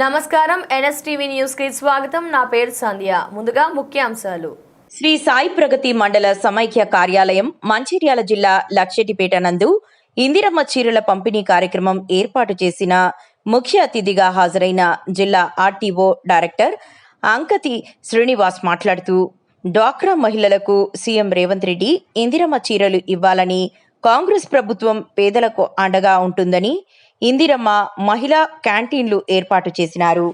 నమస్కారం ఎన్ఎస్టీవీ న్యూస్కి స్వాగతం. నా పేరు సంధ్య. ముందుగా ముఖ్యాంశాలు. శ్రీ సాయి ప్రగతి మండల సమైక్య కార్యాలయం మంచిర్యాల జిల్లా లక్షటిపేట నందు ఇందిరమ్మ చీరల పంపిణీ కార్యక్రమం ఏర్పాటు చేసిన ముఖ్య అతిథిగా హాజరైన జిల్లా ఆర్టీఓ డైరెక్టర్ అంకతి శ్రీనివాస్ మాట్లాడుతూ డ్వాక్రా మహిళలకు సీఎం రేవంత్ రెడ్డి ఇందిరమ్మ చీరలు ఇవ్వాలని కాంగ్రెస్ ప్రభుత్వం పేదలకు అండగా ఉంటుందని ఇందిరమ్మ మహిళా క్యాంటీన్లు ఏర్పాటు చేసినారు.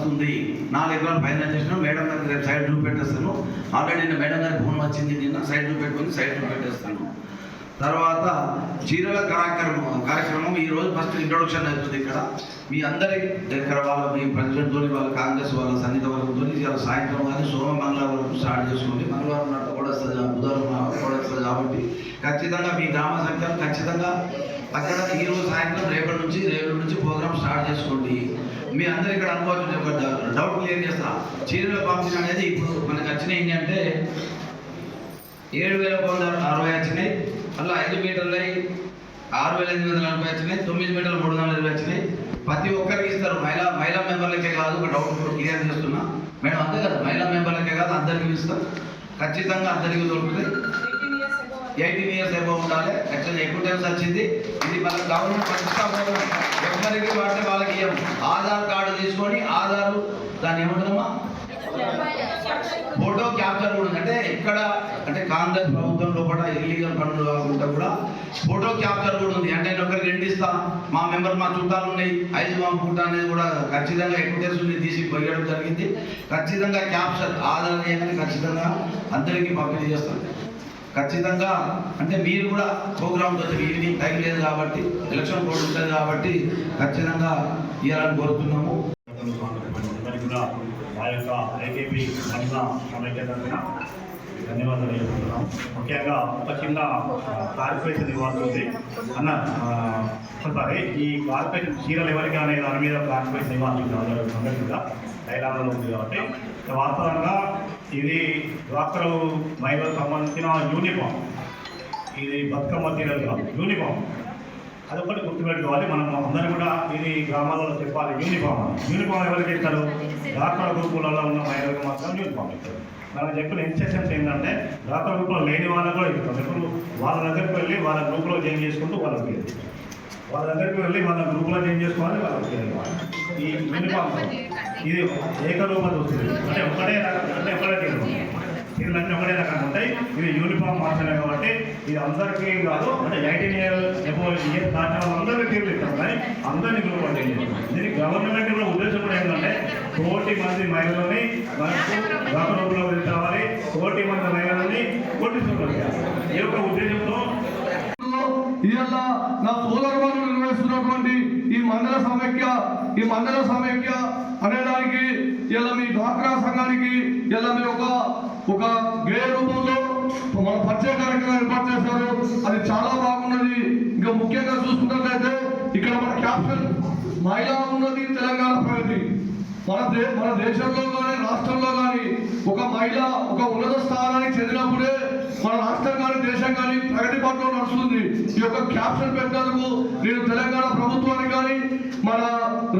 వస్తుంది నాలుగు ఎకరాలు పైన చేసిన మేడం గారికి రేపు సైడ్ చూపెట్టేస్తాను ఆల్రెడీ నేను మేడం గారి ఫోన్ వచ్చింది నిన్న సైడ్ చూపెట్టుకుని సైడ్ చూపెట్టేస్తాను తర్వాత చీరల కార్యక్రమం కార్యక్రమం ఈ రోజు ఫస్ట్ ఇంట్రొడక్షన్ అవుతుంది ఇక్కడ. మీ అందరి దగ్గర వాళ్ళ మీ ప్రెసిడెంట్ తోని వాళ్ళ కాంగ్రెస్ వాళ్ళ సన్నిహిత వర్గంతో ఇవాళ సాయంత్రం కానీ సోమ మంగళవారం వరకు స్టార్ట్ చేసుకోండి. మంగళవారం నాడు కూడా వస్తుంది బుధవారం కూడా వస్తుంది కాబట్టి ఖచ్చితంగా మీ గ్రామ సంఖ్యను ఖచ్చితంగా అక్కడ ఈ రోజు సాయంత్రం రేపటి నుంచి రేపటి నుంచి ప్రోగ్రామ్ స్టార్ట్ చేసుకోండి. మీ అందరు ఇక్కడ అనుకోవచ్చు ఒక డౌట్ క్లియర్ చేస్తా. చీరల పంపిణీ అనేది ఇప్పుడు మనకు వచ్చినాయి ఏంటంటే ఏడు వేల వంద అరవై వచ్చినాయి. అలా ఐదు మీటర్లు ఆరు వేల ఎనిమిది వందల నలభై వచ్చినాయి. తొమ్మిది మీటర్లు మూడు వందల ఇరవై వచ్చినాయి. ప్రతి ఒక్కరికి ఇస్తారు. మహిళా మహిళా మెంబర్లకే కాదు ఒక డౌట్ ఇప్పుడు క్లియర్ చేస్తున్నా. మేడం అంతే కదా. మహిళా మెంబర్లకే కాదు అందరికీ ఇస్తాం. ఖచ్చితంగా అందరికీ దొరుకుతాయి. ఎయిటీన్ ఇయర్స్ ఉండాలి. యాక్చువల్లీ ఎక్కువ టైమ్స్ వచ్చింది. ఇది మన గవర్నమెంట్ ప్రతిష్టాపన ఎవరికి వాడితే వాళ్ళకి ఇవ్వం ఆధార్ కార్డు తీసుకొని ఆధార్ దాన్ని ఏమంటుందమ్మా ఫోటో క్యాప్చర్ కూడా ఉంది. అంటే ఇక్కడ అంటే కాంగ్రెస్ ప్రభుత్వంలో కూడా ఇల్లీగల్ పనులు కాకుండా కూడా ఫోటో క్యాప్చర్ కూడా ఉంది. అంటే నేను ఒకరికి రెండు ఇస్తా. మా మెంబర్ మా చుట్టాలు ఉన్నాయి. ఐదు పంపుకుంటా అనేది కూడా ఖచ్చితంగా ఎక్విటేషన్ ఉంది తీసి పోయడం జరిగింది. ఖచ్చితంగా క్యాప్చర్ ఆధార్ చేయగానే ఖచ్చితంగా అందరికీ పంపిణీ చేస్తాం ఖచ్చితంగా అంటే మీరు కూడా ప్రోగ్రామ్ వచ్చి ఈవినింగ్ టైం లేదు కాబట్టి ఎలక్షన్ బోర్డు ఉంటుంది కాబట్టి ఖచ్చితంగా ఇవ్వాలని కోరుతున్నాము. ఆ యొక్క ఐకేపీ మహిళా ధన్యవాదాలు చెప్తున్నాం ముఖ్యంగా ఒక చిన్న కార్పొరేషన్ ఇవ్వాల్సి ఉంది. అన్న ఒకసారి ఈ కార్పొరేషన్ చీరలు ఎవరికి అనే దాని మీద కార్పొరేషన్ ఇవ్వాల్సి ఉంది. అందరూ- డైలాగ్లో ఉంది కాబట్టి వాస్తవంగా ఇది డాక్టర్ మహిళలకు సంబంధించిన యూనిఫామ్ ఇది బతుకమ్మ చీరలు కాదు యూనిఫామ్ అదొకటి గుర్తుపెట్టుకోవాలి మనం అందరం కూడా ఇది గ్రామాలలో చెప్పాలి యూనిఫామ్. యూనిఫామ్ ఎవరికి ఇస్తారు డాక్టర్ గ్రూపులలో ఉన్న మహిళలకు మాత్రం యూనిఫామ్ ఇస్తారు మనం చెప్పిన ఇన్స్ట్రక్షన్స్ ఏంటంటే డాక్టర్ గ్రూప్లో లేని వాళ్ళకు కూడా ఇస్తాం ఇప్పుడు వాళ్ళ దగ్గరికి వెళ్ళి వాళ్ళ గ్రూప్లో జాయిన్ చేసుకుంటూ వాళ్ళకి. వాళ్ళ దగ్గరికి వెళ్ళి వాళ్ళ గ్రూప్లో జాయిన్ చేసుకోవాలి వాళ్ళకి. ఈ యూనిఫామ్ ఇది ఏకరూపత వస్తుంది. అంటే ఒకటే రకం- అంటే ఒకటే తీరు ఇవన్నీ ఒకటే రకంగా ఉంటాయి. ఇది యూనిఫామ్ మాత్రమే కాబట్టి ఇది అందరికీ కాదు అంటే ఎయిటీన్ ఇయర్ ఎబో ఇయర్ దాటిన అందరికీ తీర్లు ఇస్తాం కానీ అందరినీ గ్రూప్ అంటే దీనికి గవర్నమెంట్ కూడా ఉద్దేశం కూడా ఏంటంటే కోటి మంది మహిళలని మనకు రామరూపంలో తేవాలి కోటి మంది మహిళలని కోటి ఈ యొక్క ఉద్దేశంతో ఇవాళ నా సోదరులు మండల సమైక్య ఈ మండల సమైక్య అనేదానికి ఇలా మీ డ్వాక్రా సంఘానికి ఇలా మీరు ఒక ఒక గేయ రూపంలో మన పరిచయ కార్యక్రమం ఏర్పాటు చేశారు. అది చాలా బాగున్నది. ఇంకా ముఖ్యంగా చూసుకున్నట్లయితే ఇక్కడ మన క్యాప్షన్ మహిళా ఉన్నది తెలంగాణ ప్రగతి. మన దే మన దేశంలో కానీ రాష్ట్రంలో కానీ ఒక మహిళ ఒక ఉన్నత స్థానానికి చెందినప్పుడే మన రాష్ట్రం కానీ దేశం కానీ ప్రగతి పట్ల నడుస్తుంది. ఈ యొక్క క్యాప్షన్ పెట్టినందుకు నేను తెలంగాణ ప్రభుత్వానికి కానీ మన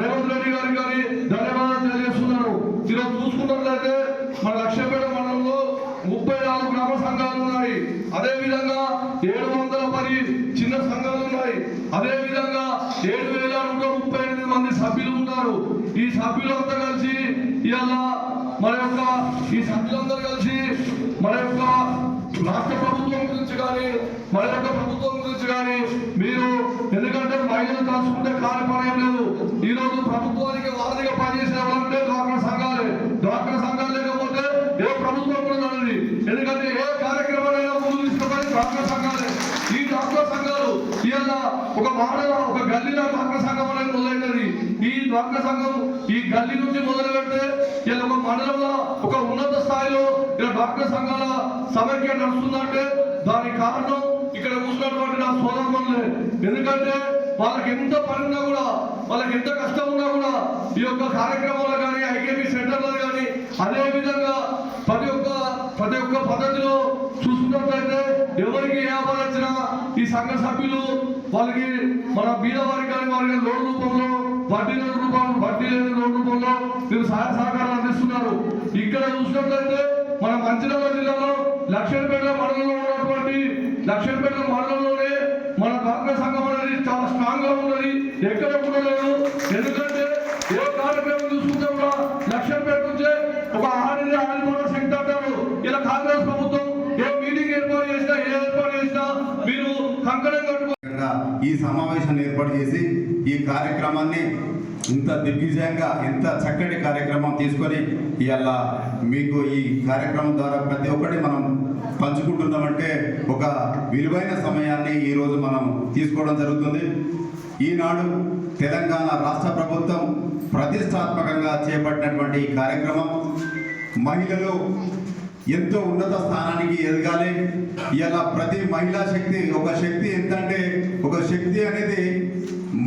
రేవంత్ రెడ్డి గారికి కానీ ధన్యవాదాలు తెలియజేస్తున్నాను. ఈరోజు చూసుకున్నట్లయితే మన లక్ష్యపేట మండలంలో ముప్పై నాలుగు గ్రామ సంఘాలు ఉన్నాయి. అదే విధంగా ఏడు వందల పది చిన్న సంఘాలు ఉన్నాయి. అదే విధంగా ఏడు వేల సభ్యులు ఉన్నారు ఈ సభ్యులంతా కలిసి ఇవాళ మన యొక్క ఈ సభ్యులందరూ కలిసి మన యొక్క రాష్ట్ర ప్రభుత్వం గురించి కానీ మన యొక్క ప్రభుత్వం గురించి కానీ మీరు ఎందుకంటే మహిళలు కలుసుకుంటే కాని లేదు. ఈ రోజు ప్రభుత్వానికి వారధిగా పనిచేసే వాళ్ళంటే డ్వాక్రా సంఘాలే. డ్వాక్రా సంఘాలు లేకపోతే ఏ ప్రభుత్వం కూడా నడది ఎందుకంటే ఏ కార్యక్రమాలైనా ముందు తీసుకుపోయి డ్వాక్రా సంఘాలే. ఈ డ్వాక్రా సంఘాలు ఇవాళ ఒక మాడల ఒక గల్లీలో డ్వాక్రా సంఘం అనేది మొదలైనది ఈ సంఘం ఈ గల్లీ నుంచి మొదలు పెడితే ఇలా ఒక మండలంలో ఒక ఉన్నత స్థాయిలో ఇలా డ్వాక్రా సంఘాల సమైక్య నడుస్తుందంటే దానికి కారణం ఇక్కడ కూర్చున్నటువంటి నా సోదరులే ఎందుకంటే వాళ్ళకి ఎంత పని ఉన్నా కూడా వాళ్ళకి ఎంత కష్టం ఉన్నా కూడా ఈ యొక్క కార్యక్రమాలు కానీ ఐకేపీ సెంటర్లో కానీ అదే విధంగా ప్రతి ఒక్క ప్రతి ఒక్క పద్ధతిలో చూసుకున్నట్లయితే ఎవరికి ఏ ఆపద వచ్చినా ఈ సంఘ సభ్యులు వాళ్ళకి మన బీద వారికి కానీ వారికి లోన్ రూపంలో వడ్డీ రూపాయలు వడ్డీ లేని లోన్ రూపంలో మీరు సహాయ సహకారాలు అందిస్తున్నారు. ఇక్కడ చూసినట్లయితే మన మంచిర్యాల జిల్లాలో లక్షణపేట మండలంలో ఉన్నటువంటి లక్షణపేట మండలంలోనే మన కాంగ్రెస్ సంఘం అనేది చాలా స్ట్రాంగ్గా ఉన్నది. ఎక్కడ కూడా లేదు ఎందుకంటే ఏ కార్యక్రమం చూసుకుంటే కూడా లక్షణపేట నుంచే ఒక ఆహార ఆదిమూల శక్తి అంటారు ఇలా కాంగ్రెస్ ప్రభుత్వం ఏ మీటింగ్ ఏర్పాటు చేసినా ఏ ఏర్పాటు చేసినా మీరు కంకణం కట్టుకో ఈ సమావేశాన్ని ఏర్పాటు చేసి ఈ కార్యక్రమాన్ని ఇంత దిగ్విజయంగా ఇంత చక్కటి కార్యక్రమం తీసుకొని ఇవాళ మీకు ఈ కార్యక్రమం ద్వారా ప్రతి ఒక్కటి మనం పంచుకుంటున్నామంటే ఒక విలువైన సమయాన్ని ఈరోజు మనం తీసుకోవడం జరుగుతుంది. ఈనాడు తెలంగాణ రాష్ట్ర ప్రభుత్వం ప్రతిష్టాత్మకంగా చేపట్టినటువంటి ఈ కార్యక్రమం మహిళలు ఎంతో ఉన్నత స్థానానికి ఎదగాలి. ఇలా ప్రతి మహిళా శక్తి ఒక శక్తి ఎంతంటే ఒక శక్తి అనేది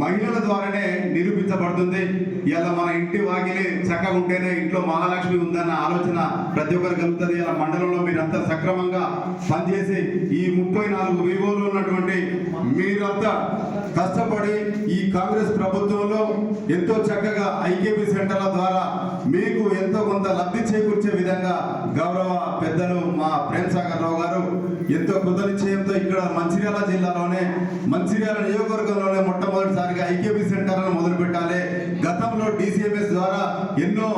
మహిళల ద్వారానే నిరూపించబడుతుంది. ఇలా మన ఇంటి వాకిలి చక్కగా ఉంటేనే ఇంట్లో మహాలక్ష్మి ఉందన్న ఆలోచన ప్రతి ఒక్కరికి కలుగుతుంది. ఇలా మండలంలో మీరంతా సక్రమంగా పనిచేసి ఈ ముప్పై నాలుగు వివోలు ఉన్నటువంటి మీరంతా కష్టపడి ఈ కాంగ్రెస్ ప్రభుత్వంలో ఎంతో చక్కగా ఐకేపీ సెంటర్ల ద్వారా మీకు ఎంతో కొంత లబ్ధి చేకూర్చే విధంగా గౌరవ పెద్దలు మా ప్రేమ్ సాగర్ రావు గారు ఎంతో కృతనిశ్చయంతో ఇక్కడ మంచిర్యాల జిల్లాలోనే మంచిర్యాల నియోజకవర్గంలోనే మొట్టమొదటిసారిగా ఐకేబీ సెంటర్లను మొదలు పెట్టాలి. గతంలో డిసిఎంఎస్ ద్వారా ఎన్నో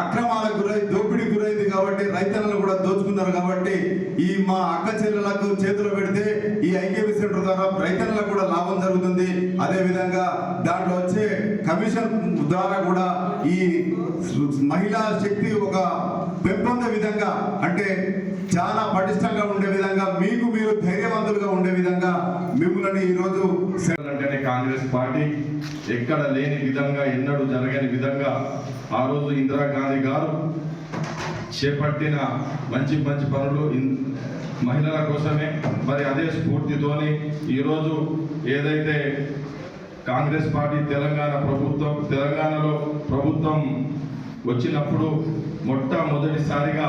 అక్రమాలకు గురై దోపిడీ గురైంది కాబట్టి రైతులను కూడా దోచుకున్నారు కాబట్టి ఈ మా అక్క చెల్లెలకు చేతిలో పెడితే ఈ ఐకేబీ సెంటర్ ద్వారా రైతన్నలకు కూడా లాభం జరుగుతుంది. అదే విధంగా దాంట్లో వచ్చే కమిషన్ ద్వారా కూడా ఈ మహిళా శక్తి ఒక పెంపొందే విధంగా అంటే చాలా పటిష్టంగా ఉండే విధంగా మీకు మీరు ధైర్యవంతులుగా ఉండే విధంగా మిమ్మల్ని ఈరోజు అంటేనే కాంగ్రెస్ పార్టీ ఎక్కడ లేని విధంగా ఎన్నడూ జరగని విధంగా ఆ రోజు ఇందిరాగాంధీ గారు చేపట్టిన మంచి మంచి పనులు ఇన్- మహిళల కోసమే మరి అదే స్ఫూర్తితోని ఈరోజు ఏదైతే కాంగ్రెస్ పార్టీ తెలంగాణ ప్రభుత్వం తెలంగాణలో ప్రభుత్వం వచ్చినప్పుడు మొట్టమొదటిసారిగా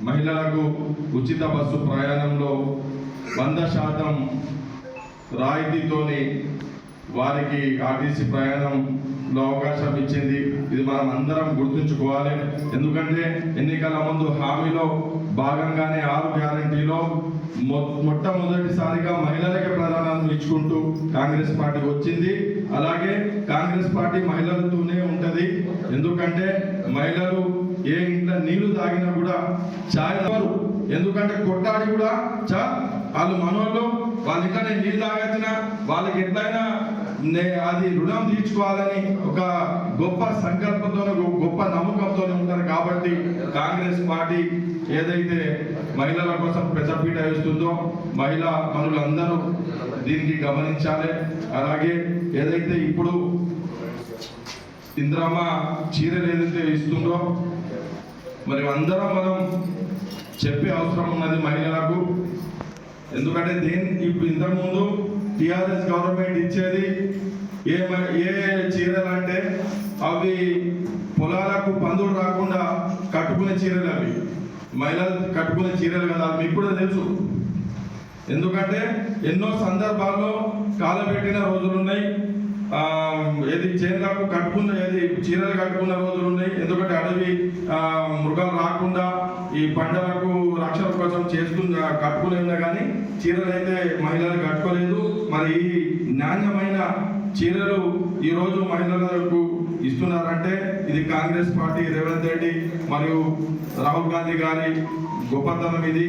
మహిళలకు ఉచిత బస్సు ప్రయాణంలో వంద శాతం రాయితీతోని వారికి ఆర్టీసీ ప్రయాణంలో అవకాశం ఇచ్చింది. ఇది మనం అందరం గుర్తుంచుకోవాలి. ఎందుకంటే ఎన్నికల ముందు హామీలో భాగంగానే ఆరు గ్యారంటీలో మొ మొట్టమొదటిసారిగా మహిళలకే ప్రధానాన్ని ఇచ్చుకుంటూ కాంగ్రెస్ పార్టీ వచ్చింది. అలాగే కాంగ్రెస్ పార్టీ మహిళలతోనే ఉంటుంది. ఎందుకంటే మహిళలు ఏ ఇంట్లో నీళ్ళు తాగినా కూడా చాయ్ ఎందుకంటే కొట్టాడి కూడా చా వాళ్ళు మనోళ్ళు వాళ్ళ ఇంట్లో నీళ్ళు తాగచ్చినా వాళ్ళకి ఎట్లయినా అది రుణం తీర్చుకోవాలని ఒక గొప్ప సంకల్పంతో గొప్ప నమ్మకంతో ఉంటారు కాబట్టి కాంగ్రెస్ పార్టీ ఏదైతే మహిళల కోసం పెద్దపీట వేస్తుందో మహిళా మనులందరూ దీనికి గమనించాలి. అలాగే ఏదైతే ఇప్పుడు ఇంద్రమ్మ చీరలు ఏదైతే ఇస్తుందో మరి అందరం మనం చెప్పే అవసరం ఉన్నది మహిళలకు. ఎందుకంటే దేని ఇప్పుడు ఇంతకుముందు టిఆర్ఎస్ గవర్నమెంట్ ఇచ్చేది ఏ మ- ఏ చీరలు అంటే అవి పొలాలకు పందులు రాకుండా కట్టుకునే చీరలు అవి. మహిళలు కట్టుకునే చీరలు కదా మీకు కూడా తెలుసు. ఎందుకంటే ఎన్నో సందర్భాల్లో కాలబెట్టిన రోజులున్నాయి ఏది చేనులకు కట్టుకున్న ఏది చీరలు కట్టుకున్న రోజులు ఉన్నాయి. ఎందుకంటే అడవి మృగాలు రాకుండా ఈ పంటలకు చేసుకుని కోసం ఉన్నా కానీ చీరలు అయితే మహిళలు కట్టుకోలేదు. మరి ఈ నాణ్యమైన చీరలు ఈరోజు మహిళలకు ఇస్తున్నారంటే ఇది కాంగ్రెస్ పార్టీ రేవంత్ రెడ్డి మరియు రాహుల్ గాంధీ గారి గొప్పతనం ఇది.